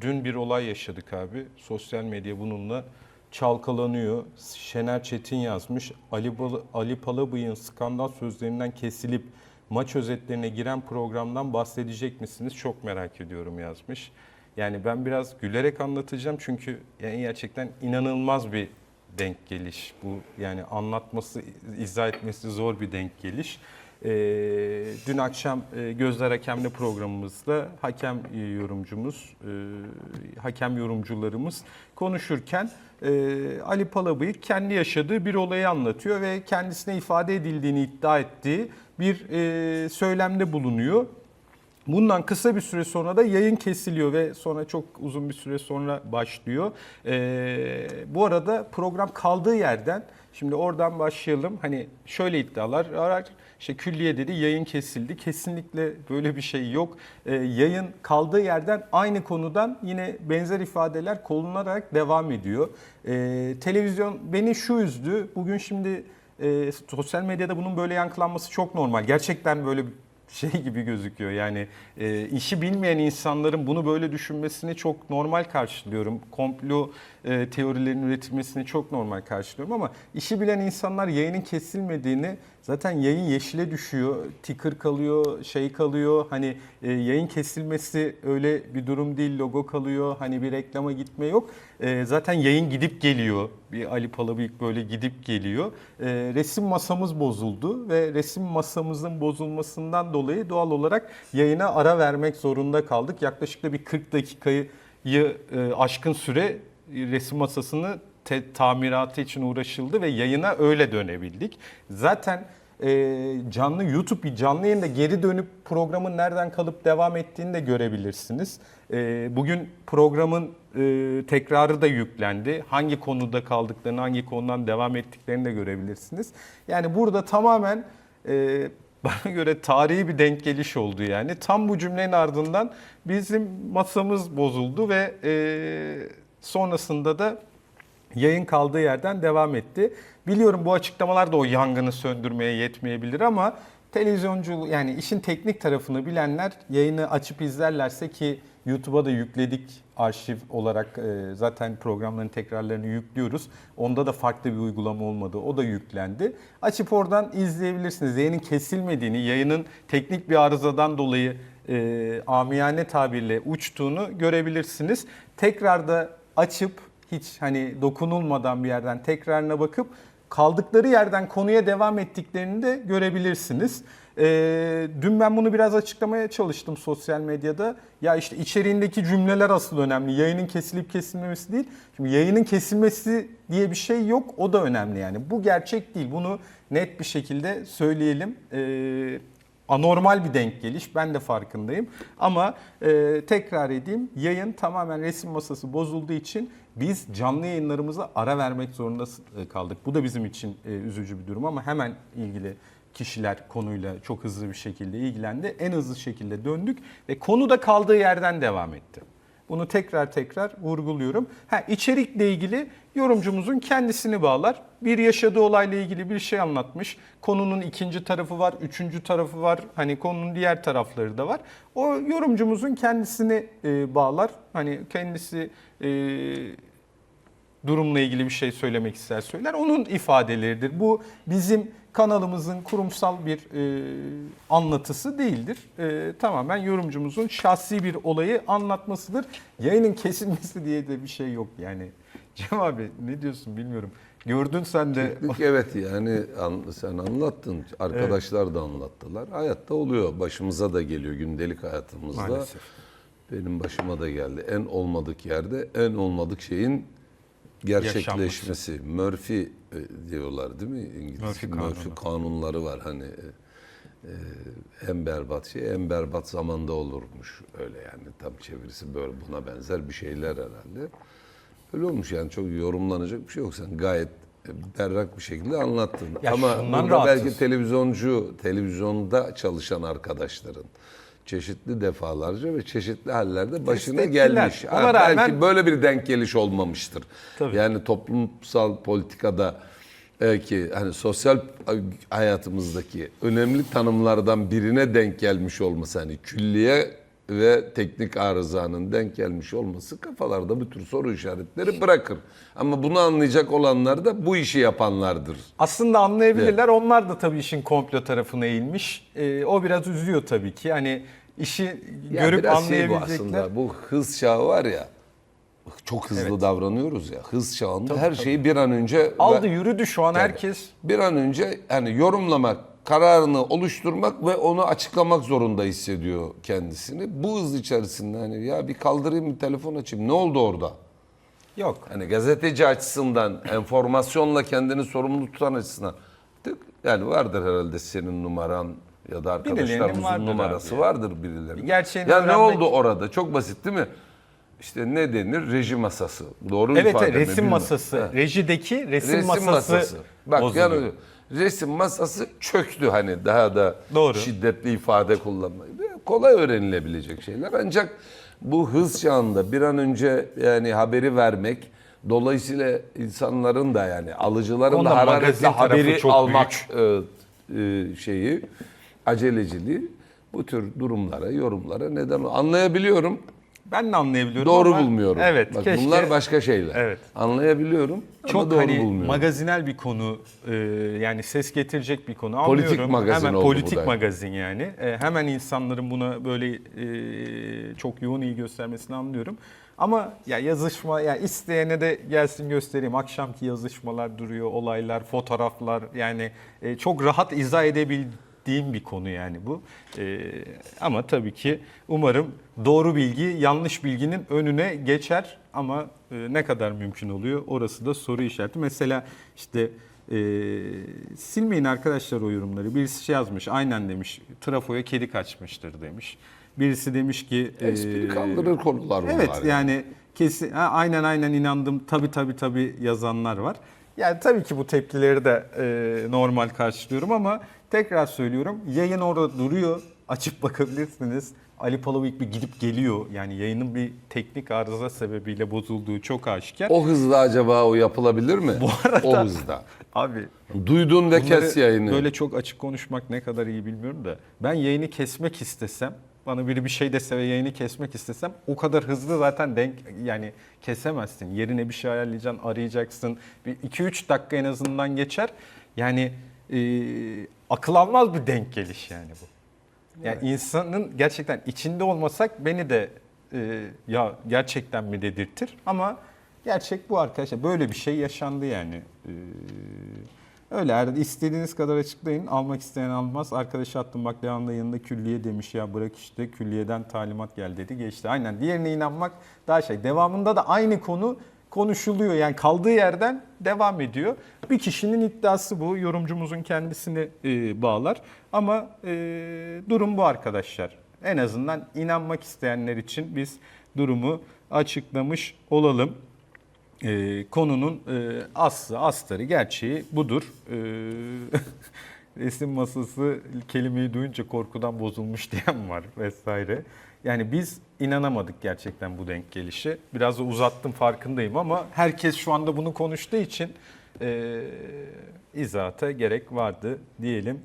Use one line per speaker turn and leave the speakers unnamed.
dün bir olay yaşadık abi. Sosyal medya bununla çalkalanıyor. Şener Çetin yazmış. Ali, Bal- Ali Palabıyık'ın skandal sözlerinden kesilip maç özetlerine giren programdan bahsedecek misiniz? Çok merak ediyorum yazmış. Yani ben biraz gülerek anlatacağım çünkü yani gerçekten inanılmaz bir denk geliş. Bu yani anlatması, izah etmesi zor bir denk geliş. Ee, dün akşam e, Gözler Hakem'le programımızda hakem e, yorumcumuz, e, hakem yorumcularımız konuşurken e, Ali Palabıyık kendi yaşadığı bir olayı anlatıyor ve kendisine ifade edildiğini iddia ettiği bir e, söylemde bulunuyor. Bundan kısa bir süre sonra da yayın kesiliyor ve sonra çok uzun bir süre sonra başlıyor. Ee, bu arada program kaldığı yerden, şimdi oradan başlayalım. Hani şöyle iddialar var. İşte külliye dedi yayın kesildi. Kesinlikle böyle bir şey yok. Ee, yayın kaldığı yerden aynı konudan yine benzer ifadeler konularak devam ediyor. Ee, televizyon beni şu üzdü. Bugün şimdi e, sosyal medyada bunun böyle yankılanması çok normal. Gerçekten böyle şey gibi gözüküyor. Yani e, işi bilmeyen insanların bunu böyle düşünmesini çok normal karşılıyorum. Komplo e, teorilerinin üretilmesini çok normal karşılıyorum ama işi bilen insanlar yayının kesilmediğini zaten yayın yeşile düşüyor, ticker kalıyor, şey kalıyor. Hani e, yayın kesilmesi öyle bir durum değil, logo kalıyor. Hani bir reklama gitme yok. E, zaten yayın gidip geliyor. Bir Ali Palabıyık böyle gidip geliyor. E, resim masamız bozuldu ve resim masamızın bozulmasından dolayı doğal olarak yayına ara vermek zorunda kaldık. Yaklaşık da bir 40 dakikayı e, aşkın süre resim masasını te- tamiratı için uğraşıldı ve yayına öyle dönebildik. Zaten e, canlı YouTube canlı yayında geri dönüp programın nereden kalıp devam ettiğini de görebilirsiniz. E, bugün programın e, tekrarı da yüklendi. Hangi konuda kaldıklarını, hangi konudan devam ettiklerini de görebilirsiniz. Yani burada tamamen e, bana göre tarihi bir denk geliş oldu yani. Tam bu cümlenin ardından bizim masamız bozuldu ve e, sonrasında da yayın kaldığı yerden devam etti. Biliyorum bu açıklamalar da o yangını söndürmeye yetmeyebilir ama televizyoncu yani işin teknik tarafını bilenler yayını açıp izlerlerse ki YouTube'a da yükledik arşiv olarak e, zaten programların tekrarlarını yüklüyoruz. Onda da farklı bir uygulama olmadı. O da yüklendi. Açıp oradan izleyebilirsiniz. Yayının kesilmediğini, yayının teknik bir arızadan dolayı e, amiyane tabirle uçtuğunu görebilirsiniz. Tekrar da açıp hiç hani dokunulmadan bir yerden tekrarına bakıp kaldıkları yerden konuya devam ettiklerini de görebilirsiniz. Ee, dün ben bunu biraz açıklamaya çalıştım sosyal medyada. Ya işte içeriğindeki cümleler asıl önemli. Yayının kesilip kesilmemesi değil. Şimdi yayının kesilmesi diye bir şey yok. O da önemli yani. Bu gerçek değil. Bunu net bir şekilde söyleyelim. Ee, anormal bir denk geliş. Ben de farkındayım. Ama e, tekrar edeyim. Yayın tamamen resim masası bozulduğu için biz canlı yayınlarımıza ara vermek zorunda e, kaldık. Bu da bizim için e, üzücü bir durum ama hemen ilgili kişiler konuyla çok hızlı bir şekilde ilgilendi. En hızlı şekilde döndük ve konu da kaldığı yerden devam etti. Bunu tekrar tekrar vurguluyorum. Ha, içerikle ilgili yorumcumuzun kendisini bağlar. Bir yaşadığı olayla ilgili bir şey anlatmış. Konunun ikinci tarafı var, üçüncü tarafı var. Hani konunun diğer tarafları da var. O yorumcumuzun kendisini e, bağlar. Hani kendisi e, durumla ilgili bir şey söylemek ister söyler. Onun ifadeleridir. Bu bizim kanalımızın kurumsal bir e, anlatısı değildir. E, tamamen yorumcumuzun şahsi bir olayı anlatmasıdır. Yayının kesilmesi diye de bir şey yok yani. Cem abi ne diyorsun bilmiyorum. Gördün sen de.
Teknik evet yani an- sen anlattın. Arkadaşlar da anlattılar. Hayatta oluyor. Başımıza da geliyor gündelik hayatımızda.
Maalesef.
Benim başıma da geldi. En olmadık yerde en olmadık şeyin gerçekleşmesi. Murphy e, diyorlar değil mi? İngiliz
Murphy
Murphy, kanunları var hani. e, e, en berbat şey en berbat zamanda olurmuş öyle yani tam çevirisi böyle buna benzer bir şeyler herhalde. Öyle olmuş yani çok yorumlanacak bir şey yok sen gayet e, berrak bir şekilde anlattın.
Ya
Ama
rahatsız.
belki televizyoncu, televizyonda çalışan arkadaşların çeşitli defalarca ve çeşitli hallerde başına gelmiş.
Ona
Ha,
rağmen-
Belki böyle bir denk geliş olmamıştır.
Tabii.
Yani toplumsal politikada belki hani sosyal hayatımızdaki önemli tanımlardan birine denk gelmiş olması hani külliye ve teknik arızanın denk gelmiş olması kafalarda bu tür soru işaretleri bırakır. Ama bunu anlayacak olanlar da bu işi yapanlardır.
Aslında anlayabilirler. Onlar da tabii işin komplo tarafına eğilmiş. Ee, o biraz üzüyor tabii ki. Hani işi
Ya
görüp
biraz şey bu
anlayabilecekler.
aslında bu hız çağı var ya çok hızlı davranıyoruz ya. Hız çağında her şeyi bir an önce
Aldı yürüdü şu an herkes.
bir an önce yani yorumlamak, kararını oluşturmak ve onu açıklamak zorunda hissediyor kendisini. Bu hız içerisinde hani ya bir kaldırayım bir telefon açayım. Ne oldu orada?
Yok.
Hani gazeteci açısından, enformasyonla kendini sorumlu tutan açısından tık yani vardır herhalde senin numaran ya da arkadaşlarımızın
vardır
numarası
abi.
vardır birilerinin.
Gerçeğini
ya ne oldu orada? Çok basit değil mi? İşte ne denir? Reji masası. Doğru
Evet,
ifade
evet resim
bilmiyorum.
masası.
Ha.
Rejideki resim,
Resim
masası,
masası. Bak
bozuluyor.
yani resim masası çöktü hani daha da
Doğru.
şiddetli ifade kullanmayı. Kolay öğrenilebilecek şeyler ancak bu hız çağında bir an önce yani haberi vermek dolayısıyla insanların da yani alıcıların
Onda
da
magazin
hararetle
tarafı
haberi
çok
almak e, e, şeyi aceleciliği bu tür durumlara, yorumlara neden anlayabiliyorum.
Ben de anlayabiliyorum
Doğru
ama
bulmuyorum.
Evet,
Bak,
keşke.
bunlar başka şeyler.
Evet.
Anlayabiliyorum ama
çok
doğru
hani
bulmuyorum.
magazinel bir konu e, yani ses getirecek bir konu
Politik
anlıyorum.
magazin
hemen
oldu bu
politik
da.
magazin yani. E, hemen insanların buna böyle e, çok yoğun iyi göstermesini anlıyorum. Ama ya yazışma ya isteyene de gelsin göstereyim. Akşamki yazışmalar duruyor, olaylar, fotoğraflar yani e, çok rahat izah edebildiğim bir konu yani bu. E, ama tabii ki umarım doğru bilgi yanlış bilginin önüne geçer ama e, ne kadar mümkün oluyor orası da soru işareti. Mesela işte e, silmeyin arkadaşlar o yorumları. Birisi şey yazmış aynen demiş trafoya kedi kaçmıştır demiş. Birisi demiş ki
Espri
e,
kaldırır konular bunlar.
Evet yani kesin ha, aynen aynen inandım tabi tabi tabi yazanlar var. Yani tabii ki bu tepkileri de e, normal karşılıyorum ama tekrar söylüyorum yayın orada duruyor açıp bakabilirsiniz. Ali Palavik bir gidip geliyor. Yani yayının bir teknik arıza sebebiyle bozulduğu çok aşikar.
O hızda acaba o yapılabilir mi?
Bu arada-
O hızda.
Abi
Duydun ve kes yayını.
böyle çok açık konuşmak ne kadar iyi bilmiyorum da ben yayını kesmek istesem bana biri bir şey dese ve yayını kesmek istesem o kadar hızlı zaten denk yani kesemezsin. Yerine bir şey ayarlayacaksın, arayacaksın. Bir 2-3 dakika en azından geçer. Yani e, akıl almaz bir denk geliş yani bu. Yani insanın gerçekten içinde olmasak beni de e, ya gerçekten mi dedirtir ama gerçek bu arkadaşlar. Böyle bir şey yaşandı yani. E, öyle istediğiniz kadar açıklayın. Almak isteyen almaz. Arkadaşı attım bak devamında yanında külliye demiş ya bırak işte külliyeden talimat gel dedi geçti. Aynen diğerine inanmak daha şey. Devamında da aynı konu konuşuluyor. Yani kaldığı yerden devam ediyor. Bir kişinin iddiası bu. Yorumcumuzun kendisini e, bağlar. Ama e, durum bu arkadaşlar. En azından inanmak isteyenler için biz durumu açıklamış olalım. E, konunun e, aslı, astarı, gerçeği budur. E, resim masası kelimeyi duyunca korkudan bozulmuş diyen var vesaire. Yani biz inanamadık gerçekten bu denk gelişi. Biraz da uzattım farkındayım ama herkes şu anda bunu konuştuğu için e, izahata gerek vardı diyelim.